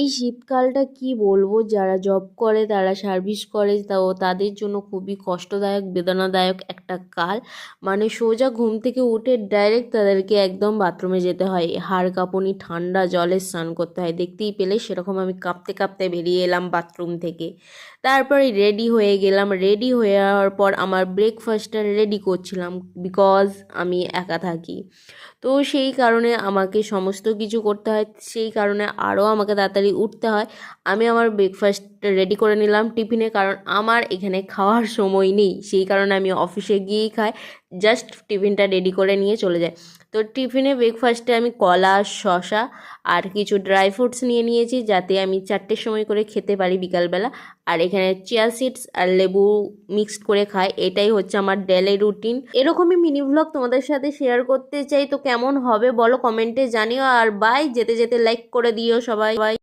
এই শীতকালটা কি বলব? যারা জব করে, তারা সার্ভিস করে তাও তাদের জন্য খুবই কষ্টদায়ক, বেদনাদায়ক একটা কাল। মানে সোজা ঘুম থেকে উঠে ডাইরেক্ট তাদেরকে একদম বাথরুমে যেতে হয়। হাড় কাঁপুনি, ঠান্ডা জলে স্নান করতে হয়। দেখতেই পেলে সেরকম আমি কাঁপতে কাঁপতে বেরিয়ে এলাম বাথরুম থেকে। তারপরে রেডি হয়ে গেলাম। রেডি হয়ে যাওয়ার পর আমার ব্রেকফাস্টটা রেডি করছিলাম বিকজ আমি একা থাকি। তো সেই কারণে আমাকে সমস্ত কিছু করতে হয়। সেই কারণে আরও আমাকে তাড়াতাড়ি উঠতে হয়। আমি আমার ব্রেকফাস্ট রেডি করে নিলাম টিফিনে কারণ আমার এখানে খাওয়ার সময় নেই। সেই কারণে আমি অফিসে গিয়েই খাই। জাস্ট টিফিনটা রেডি করে নিয়ে চলে যাই। তো টিফিনে ব্রেকফাস্টে আমি কলা, শসা আর কিছু ড্রাই ফ্রুটস নিয়ে নিয়েছি যাতে আমি চারটের সময় করে খেতে পারি বিকালবেলা। আর এখানে চিয়া সিডস আর লেবু মিক্সড করে খাই। এটাই হচ্ছে আমার ডেলি রুটিন এরকমই মিনি ভ্লগ তোমাদের সাথে শেয়ার করতে চাই। তো কেমন হবে বলো কমেন্টে জানিও। আর বাই যেতে যেতে লাইক করে দিও সবাই। বাই